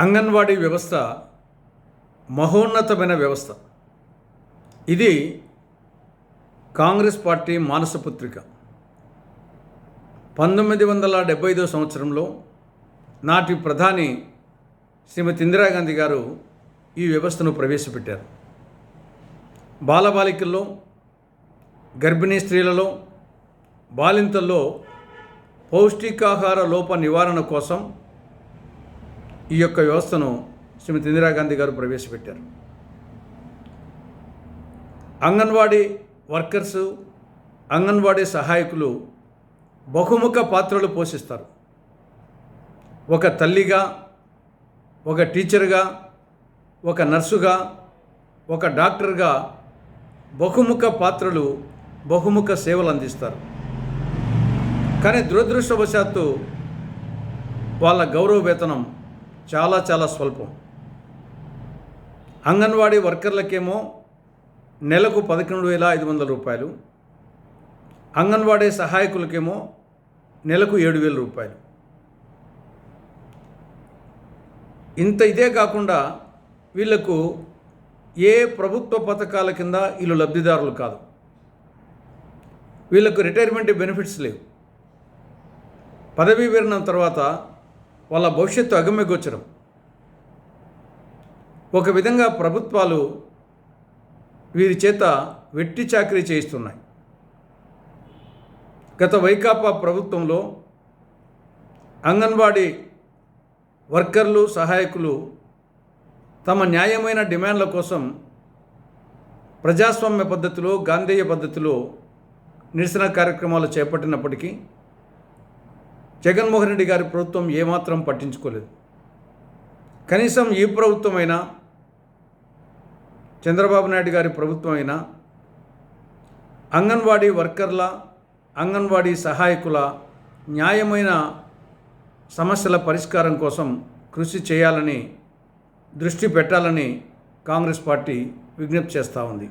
అంగన్వాడీ వ్యవస్థ మహోన్నతమైన వ్యవస్థ. ఇది కాంగ్రెస్ పార్టీ మానసపుత్రిక. పంతొమ్మిది వందల డెబ్బై ఐదో సంవత్సరంలో నాటి ప్రధాని శ్రీమతి ఇందిరాగాంధీ గారు ఈ వ్యవస్థను ప్రవేశపెట్టారు. బాలబాలికల్లో గర్భిణీ స్త్రీలలో బాలింతల్లో పౌష్టికాహార లోప నివారణ కోసం ఈ యొక్క వ్యవస్థను శ్రీమతి ఇందిరాగాంధీ గారు ప్రవేశపెట్టారు. అంగన్వాడీ వర్కర్సు అంగన్వాడీ సహాయకులు బహుముఖ పాత్రలు పోషిస్తారు. ఒక తల్లిగా ఒక టీచర్గా ఒక నర్సుగా ఒక డాక్టర్గా బహుముఖ పాత్రలు బహుముఖ సేవలు అందిస్తారు. కానీ దురదృష్టవశాత్తు వాళ్ళ గౌరవ వేతనం చాలా చాలా స్వల్పం. అంగన్వాడీ వర్కర్లకేమో నెలకు పదకొండు వేల ఐదు వందల రూపాయలు. అంగన్వాడీ సహాయకులకేమో నెలకు ఏడు వేల రూపాయలు. ఇంత ఇదే కాకుండా వీళ్ళకు ఏ ప్రభుత్వ పథకాల కింద వీళ్ళు లబ్ధిదారులు కాదు. వీళ్ళకు రిటైర్మెంట్ బెనిఫిట్స్ లేవు. పదవీ విరమణ తర్వాత వాళ్ళ భవిష్యత్తు అగమ్యగోచరం. ఒక విధంగా ప్రభుత్వాలు వీరి చేత వెట్టి చాకరీ చేయిస్తున్నాయి. గత వైకాపా ప్రభుత్వంలో అంగన్వాడీ వర్కర్లు సహాయకులు తమ న్యాయమైన డిమాండ్ల కోసం ప్రజాస్వామ్య పద్ధతిలో గాంధేయ పద్ధతిలో నిరసన కార్యక్రమాలు చేపట్టినప్పటికీ జగన్మోహన్ రెడ్డి గారి ప్రభుత్వం ఏమాత్రం పట్టించుకోలేదు. కనీసం ఈ అయినా చంద్రబాబు నాయుడు గారి ప్రభుత్వం అయినా అంగన్వాడీ వర్కర్ల అంగన్వాడీ సహాయకుల న్యాయమైన సమస్యల పరిష్కారం కోసం కృషి చేయాలని దృష్టి పెట్టాలని కాంగ్రెస్ పార్టీ విజ్ఞప్తి చేస్తూ ఉంది.